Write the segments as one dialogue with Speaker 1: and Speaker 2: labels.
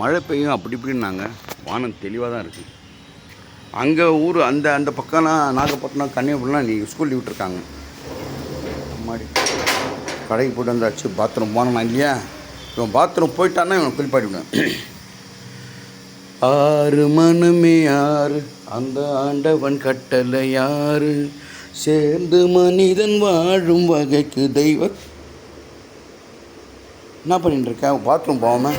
Speaker 1: மழை பெய்யும் அப்படி இப்படின்னாங்க. வானம் தெளிவாக தான் இருக்குது அங்கே ஊர் அந்த அந்த பக்கம்லாம் நாகப்பட்டினம் கன்னியாகுமரிலாம் நீங்கள் ஸ்கூல் லீவ் விட்டுருக்காங்க. அம்மாடி. கடைக்கு போய்ட்டு வந்தாச்சு பாத்ரூம் போனோம் இல்லையா? இவன் பாத்ரூம் போயிட்டான்னா இவன் குளிப்பாட்டிவிடுவேன் ஆறு மனமே ஆறு அந்த ஆண்டவன் கட்டளை யாரு? சேர்ந்து மனிதன் வாழும் வகைக்கு தெய்வ என்ன பண்ணிட்டு பாத்ரூம் போகாம?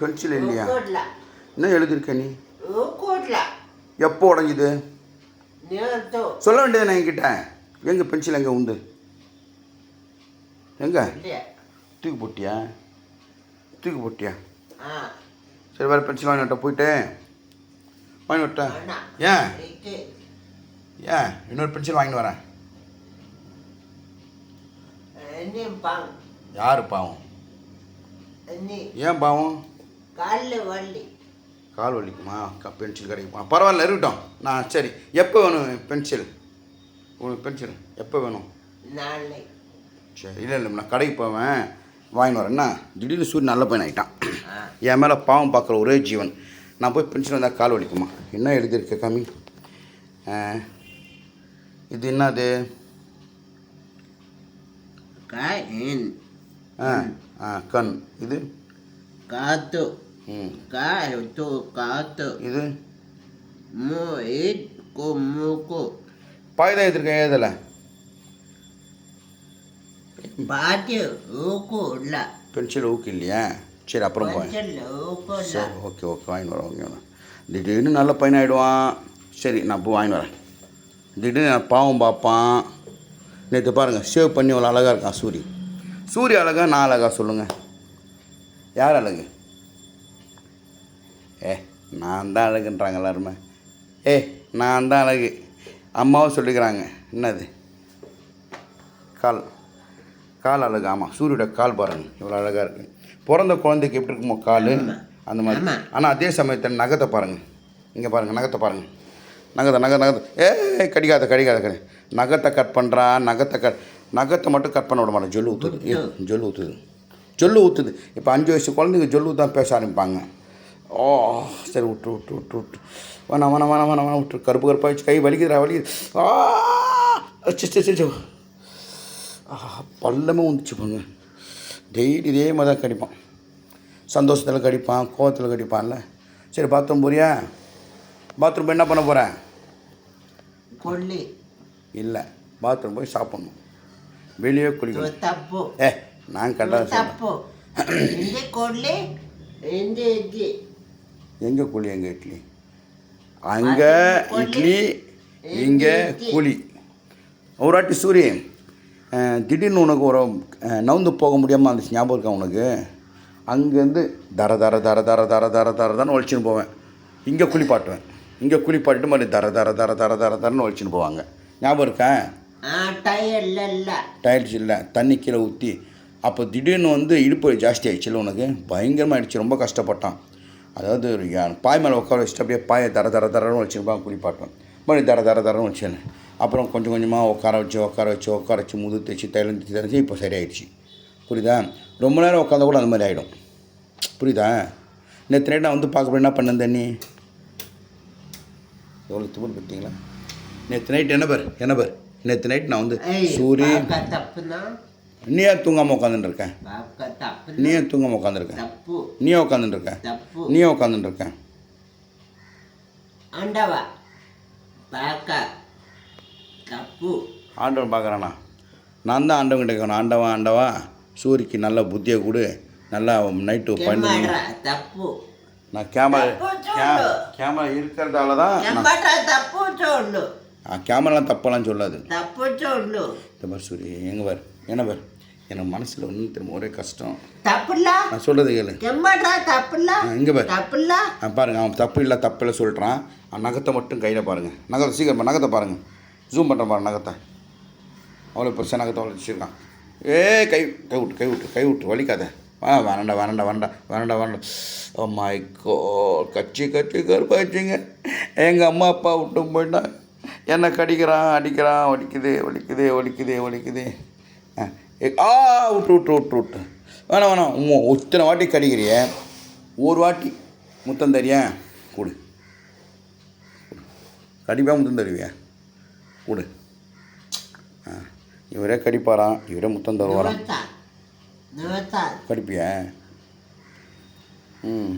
Speaker 1: பென்சில் இல்லையா? என்ன எழுதிருக்க நீ? எப்போ உடஞ்சுது? சொல்ல வேண்டியது நான் என்கிட்ட? எங்கே பென்சில் எங்கே உண்டு? எங்கே? தூக்கு போட்டியா? தூக்கு போட்டியா? சரி வேறு பென்சில் வாங்கி விட்ட போயிட்டேன் வாங்கி விட்டேன். ஏன் ஏன் இன்னொரு பென்சில் வாங்கிட்டு வரேன். யார் பாவம்? ஏன் பாவம்?
Speaker 2: காலில் வலி.
Speaker 1: கால் வலிக்குமா பென்சில் கிடைக்குமா பரவாயில்ல இருக்கட்டும். நான் சரி. எப்போ வேணும் பென்சில் உனக்கு பென்சில் எப்போ வேணும்? சரி இல்லை இல்லை நான் கடைக்கு போவேன். வாங்கின்னு வரேன். என்ன? திடீர்னு சூரியன் நல்ல பையன் ஆகிட்டான் என் மேலே பாவம் பார்க்குற ஒரே ஜீவன். நான் போய் பென்சில் வந்தால் கால் வலிக்குமா? என்ன எழுதியிருக்க கம்மி? இது என்னது? ஆ ஆ கண். இது?
Speaker 2: காத்து.
Speaker 1: ம்.
Speaker 2: காத்து காத்து.
Speaker 1: இது?
Speaker 2: மூ கு
Speaker 1: மூக்கு பாய்தாயத்திற்கு எழுதலை
Speaker 2: பாட்டு ஊக்கு இல்லை.
Speaker 1: பென்சில் ஊக்கு இல்லையா? சரி அப்புறம் சரி ஓகே ஓகே வாங்கி வரேன் ஓகே வரேன் திடீர்னு நல்ல பையன் ஆகிடுவான் சரி நான் போய் வாங்கி வரேன். திடீர்னு நான் பாவம் பார்ப்பான். நேற்று பாருங்கள் சேவ் பண்ணி அவ்வளோ அழகாக இருக்கான் சூரி. சூரிய அழகா நான் அழகா சொல்லுங்கள் யார் அழகு? ஏ நான் தான் அழகுன்றாங்க எல்லாருமே. ஏ நான் தான் அழகு. அம்மாவும் சொல்லிக்கிறாங்க. என்னது? கால் கால் அழகு. ஆமாம் சூரியோட கால் பாருங்க. இவ்வளோ அழகாக இருக்குது பிறந்த குழந்தைக்கு எப்படி இருக்குமோ கால் அந்த மாதிரி. ஆனால் அதே சமயத்தில் நகத்தை பாருங்கள் இங்கே பாருங்கள் நகத்தை பாருங்கள் நகத்தை நகை நகத்தை. ஏ கடிக்காத கடிக்காத கடி நகத்தை கட் பண்ணுறா நகத்தை கட் நகத்தை மட்டும் கட் பண்ண விட மாட்டேன் ஜொல் ஊற்றுது ஜொல்லு ஊற்றுது ஜொல்லு ஊற்றுது இப்போ அஞ்சு வயசு குழந்தைங்க ஜொல்லு தான் பேச ஆரம்பிப்பாங்க. ஓ சரி விட்டு விட்டு விட்டு விட்டு. வேணாம் வேணாம் வேணாம் வேணாம் வேணாம் விட்டு. கருப்பு கருப்பாக வச்சு கை வலிக்குதுடா வலிக்குது. ஆ சரி சரி சரி பள்ளமே வந்துச்சு போங்க டெய்லி இதே மாதிரி தான் கடிப்பான். சந்தோஷத்தில் கடிப்பான் கோவத்தில் கடிப்பான்ல. சரி பாத்ரூம் போறியா? பாத்ரூம் போய் என்ன பண்ண போகிறேன் இல்லை பாத்ரூம் போய் சாப்பிட்ணும். வெளியே
Speaker 2: ಇದು
Speaker 1: குளிக்கணும்
Speaker 2: ತಪ್ಪು
Speaker 1: ஏ நான்
Speaker 2: ಇದು
Speaker 1: கரெக்டாக சொல்கிறேன்
Speaker 2: ತಪ್ಪು ಹಿಂದೆ ಕೊಡ್ಲಿ ಹಿಂದೆ ಇದ್ದಿ
Speaker 1: எங்கே கூலி எங்கே இட்லி அங்கே இட்லி இங்கே கூலி ஒரு வாட்டி சூரி அஹ், திடீர்னு உனக்கு ஒரு அஹ், நவுந்து போக முடியாமல் இருந்துச்சு ஞாபகம் இருக்கா உனக்கு அங்கேருந்து தர தர தர தர தர தர தர தான் ஒழிச்சுன்னு போவேன் இங்கே குளிப்பாட்டுவேன் இங்கே குளிப்பாட்டிட்டு மறுபடியும் தர தர தர தர தர தரன்னு ஒழிச்சுன்னு போவாங்க ஞாபகம் இருக்கா டயர்ட்ஸ் இல்லை. தண்ணி கீழே ஊற்றி அப்போ திடீர்னு வந்து இடுப்பு ஜாஸ்தி ஆகிடுச்சுல உனக்கு? பயங்கரமாக ஆகிடுச்சு ரொம்ப கஷ்டப்பட்டான். அதாவது பாய் மேலே உட்கார வச்சுட்டு அப்படியே பாயை தர தர தரன்னு வச்சுருப்பான் குளிப்பாட்டுவேன் மறுபடியும் தர தர தரன்னு வச்சேன் அப்புறம் கொஞ்சம் கொஞ்சமாக உட்கார வச்சு உட்கார வச்சு உட்கார வச்சு முது தைச்சு தைலம் தைச்சு இப்போ சரியாயிடுச்சு. புரியுதா? ரொம்ப நேரம் உட்காந்தா கூட அந்த மாதிரி ஆகிடும் புரியுதா? நேற்று நைட் நான் வந்து பார்க்க என்ன பண்ணேன் தண்ணி? எவ்வளோ துமல் பார்த்தீங்களா நேற்று நைட் என்ன பேர் என்ன பேர்? நேற்று நைட் நான் வந்து
Speaker 2: சூரி
Speaker 1: நீ ஏன் தூங்காமல் உட்காந்துட்டு
Speaker 2: இருக்கேன்
Speaker 1: நீ ஏன் தூங்காமல்
Speaker 2: உட்காந்துருக்கேன்
Speaker 1: நீ உட்காந்துட்டு
Speaker 2: இருக்கேன்
Speaker 1: நீ உட்காந்துட்டு ஆண்டவன் பார்க்குறேண்ணா நான் தான் ஆண்டவன் கேட்கணும் ஆண்டவா ஆண்டவா சூரிக்கு நல்ல புத்தியை கொடு. நல்லா நைட்டு பண்ணி
Speaker 2: தப்பு.
Speaker 1: நான் கேமரா கேமரா இருக்கிறதால தான்
Speaker 2: தப்பு சொல்லு.
Speaker 1: ஆ கேமராலாம் தப்பெல்லாம் சொல்லாது. தப்பா சூரி எங்கே பார் என்ன பார்? எனக்கு மனசில் ஒன்றும் திரும்ப ஒரே கஷ்டம்.
Speaker 2: தப்புல்ல
Speaker 1: நான் சொல்கிறது கேளு. தப்புல்ல இங்கே பார்?
Speaker 2: தப்புல்ல
Speaker 1: ஆ பாருங்க அவன் தப்பு இல்லை தப்பு இல்லை சொல்கிறான் நகத்தை மட்டும் கையில் பாருங்க. நகத்தை சீக்கிரம் நகத்தை பாருங்கள் ஜூம் பண்ணுறேன் பாருங்க நகத்தை. அவ்வளோ பெருசாக நகத்தை அவ்வளோ வச்சுருக்கான். ஏ கை கை விட்டு கை விட்டு கை விட்டு வலிக்காத. ஆ வரண்டா வேணண்டா வரண்டா வரண்டா வேண்டாம் அம்மா oh கட்சி கட்சி கருப்பாச்சுங்க. எங்கள் அம்மா அப்பா விட்டு போயிட்டான் என்னை கடிக்கிறான் அடிக்கிறான் வலிக்குது வலிக்குது வலிக்குது வலிக்குது ஆ விட்டு விட்டு விட்டு விட்டு வேணாம் வேணாம். இத்தனை வாட்டி கடிக்கிறிய? ஒரு வாட்டி. முத்தம் தரியா? கொடு. கடிப்பாக முத்தம் தருவியா? கொடு. ஆ இவரே கடிப்பாராம் இவரே முத்தம் தருவாராம். கடிப்பியா? ம்.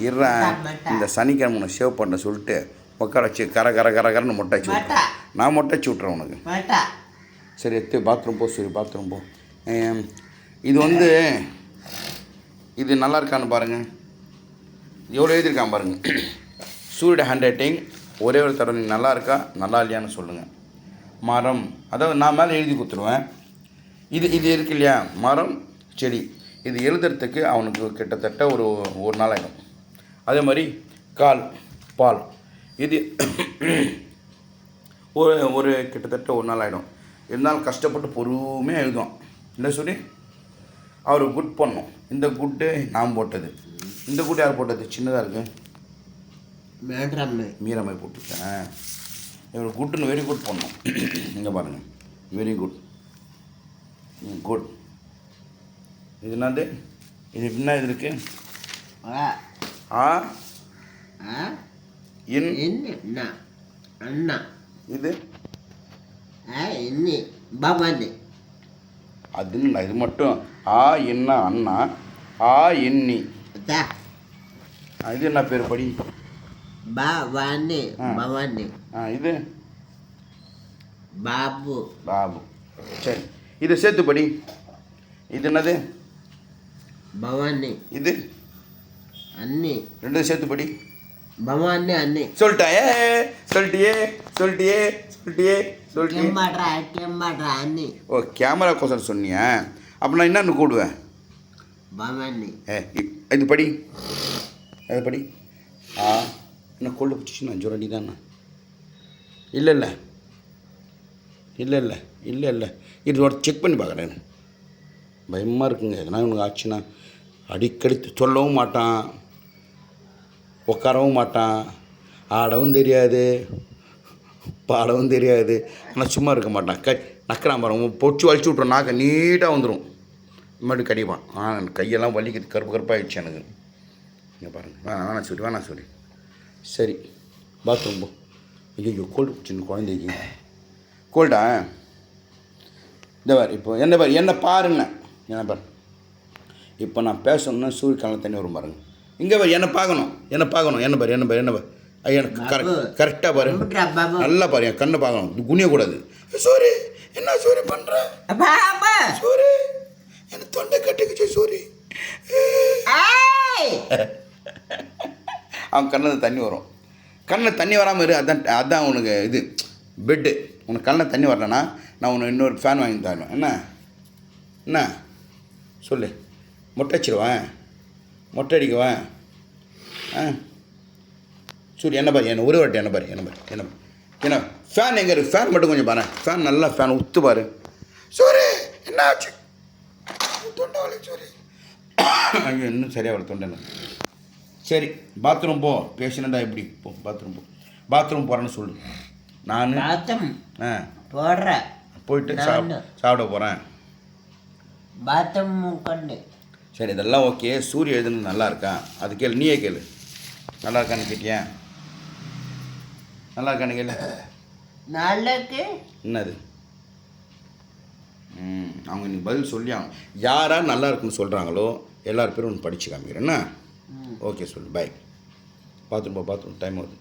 Speaker 1: இருறேன். இந்த சனிக்கிழமை உன்னை சேவ் பண்ண சொல்லிட்டு உட்கார வச்சு கர கர கர கரன்னு மொட்டை வச்சு. விட்றேன் நான் மொட்டை வச்சு விட்றேன் உனக்கு. சரி எத்து பாத்ரூம் போ சரி பாத்ரூம் போ. இது வந்து இது நல்லா இருக்கான்னு பாருங்கள் எவ்வளோ எழுதியிருக்கான் பாருங்கள் சூரிய ஹேண்ட் ரைட்டிங் ஒரே ஒரு தடவை நல்லா இருக்கா நல்லா இல்லையான்னு சொல்லுங்கள் மரம் அதாவது நான் மேலே எழுதி கொடுத்துருவேன். இது இது இருக்கு இல்லையா? மரம் செடி. இது எழுதுறதுக்கு அவனுக்கு கிட்டத்தட்ட ஒரு ஒரு நாள் ஆகிடும் அதே மாதிரி கால் பால். இது ஒரு ஒரு கிட்டத்தட்ட ஒரு நாள் ஆகிடும் இருந்தாலும் கஷ்டப்பட்டு பொறுமையாக எழுதும் இல்லை சொல்லி? அவர் குட் பண்ணோம். இந்த குட்டு நான் போட்டது. இந்த குட் யார் போட்டது? சின்னதாக இருக்கு.
Speaker 2: மேட்ரம்மு
Speaker 1: மீரமை போட்டுட்டேன் இவர் குட்டுன்னு வெரி குட் பண்ணோம். இங்கே பாருங்கள் வெரி குட் குட் இது என்னது? இது என்ன இது இருக்கு?
Speaker 2: ஆ.
Speaker 1: ஆ?
Speaker 2: ஆ?
Speaker 1: இன்
Speaker 2: என்ன? அண்ணா.
Speaker 1: இது?
Speaker 2: பவானி
Speaker 1: அது இல்லை இது மட்டும். ஆ என்ன அண்ணா? ஆ எண்ணி. இது என்ன பேர் படி?
Speaker 2: பவானி. பவானி
Speaker 1: ஆ இது?
Speaker 2: பாபு.
Speaker 1: பாபு. சரி. இதை சேர்த்து படி. இது என்னது?
Speaker 2: பவானி.
Speaker 1: இது?
Speaker 2: அண்ணி.
Speaker 1: ரெண்டும் சேர்த்து படி.
Speaker 2: பவான்னு அண்ணே
Speaker 1: சொல்லிட்டாயே சொல்லிட்டியே சொல்லிட்டியே சொல்லிட்டியே
Speaker 2: சொல்லிட்டியே
Speaker 1: ஓ கேமரா கோசம் சொன்னியா அப்போ நான் என்னன்னு கூடுவேன்
Speaker 2: பவானி
Speaker 1: ஏ இது படி அது படி ஆ என்ன கொள்ளு பிடிச்சி நான் ஜுரண்டி தானே இல்லை இல்லை இல்லை இல்லை இல்லை இல்லை இது ஒரு செக் பண்ணி பார்க்குறேன் பயமாக இருக்குங்க எதனா உனக்கு ஆச்சுன்னா அடிக்கடி சொல்லவும் மாட்டான் உட்காரவும் மாட்டான். ஆடவும் தெரியாது. பாடவும் தெரியாது. ஆனால் சும்மா இருக்க மாட்டான். க நக்கிறான் பாருங்க பொச்சு வலிச்சு விட்ருவோம் நாக்க நீட்டாக வந்துடும் மறுபடியும் கடிப்பான். ஆனால் கையெல்லாம் வலிக்குது. கருப்பு கருப்பாகிடுச்சு எனக்கு. இங்கே பாருங்கள் வேணாம் வேணாம் சொல்லி வேணாம் சொல்லி. சரி பாத்ரூம் போ. ஐயோ கோல்டு சின்ன குழந்தைக்கு. கோல்டா இந்த பாரு இப்போ என்ன பாரு என்ன பாருன்னு. என்ன பாரு? இப்போ நான் பேசணுன்னா சூரிய காலம் தண்ணி வரும் பாருங்கள் இங்கே பாரு என்னை பார்க்கணும். என்னை பார்க்கணும். என்ன பாரு என்ன பாரு என்ன பாரு. எனக்கு கரெக்ட் கரெக்டாக பாரு. நல்லா பாரு என் கண்ணை பார்க்கணும். குனியக்கூடாது. சோரி என்ன சோரி பண்ணுற சோரி எனக்கு தொண்டை கட்டுக்குச்சு சோரி. அவன் கண்ணில் தண்ணி வரும். கண்ணில் தண்ணி வராமல் இரு அதான் அதுதான் உனக்கு இது. பெட்டு உனக்கு கண்ணில் தண்ணி வரலன்னா நான் உனக்கு இன்னொரு ஃபேன் வாங்கி தருவேன் என்ன? என்ன? சொல்லு. முட்டை வச்சிருவேன் மொட்டை அடிக்குவா ஆ? சரி என்ன பாரு என்ன ஒரு வாட்டி என்ன பாரு என்ன பாரு என்ன என்ன ஃபேன் எங்கே இருக்குது ஃபேன் மட்டும் கொஞ்சம் பாரு. ஃபேன் நல்லா ஃபேன் உத்து பாரு. சூரி என்ன ஆச்சு? தொண்டை வலி சூரி. ஐயோ இன்னும் சரியாக வரல தொண்டை சரி பாத்ரூம் போ. பேஷண்டா எப்படி? போ பாத்ரூம் போ. பாத்ரூம் போகிறேன்னு சொல்லு. நான் ஆ.
Speaker 2: போடுறேன்.
Speaker 1: போயிட்டு சாப்பிட போகிறேன்
Speaker 2: பாத்ரூம் கொண்டு
Speaker 1: சரி இதெல்லாம் ஓகே. சூரிய எழுதுனது நல்லா இருக்கா அது கேளு நீயே கேளு. நல்லா இருக்கான்னு கேட்டியா? நல்லா இருக்கான்னு கேளு.
Speaker 2: நல்லா
Speaker 1: இருக்கு என்னது அவங்க நீ பதில் சொல்லி அவங்க யாராக நல்லா இருக்குன்னு சொல்கிறாங்களோ எல்லார் பேரும் ஒன்று படித்து காமிக்கிறேன். ஓகே சொல்லு பாய் பாத்ரூம்பா பாத்ரூம் டைம் ஆகுது.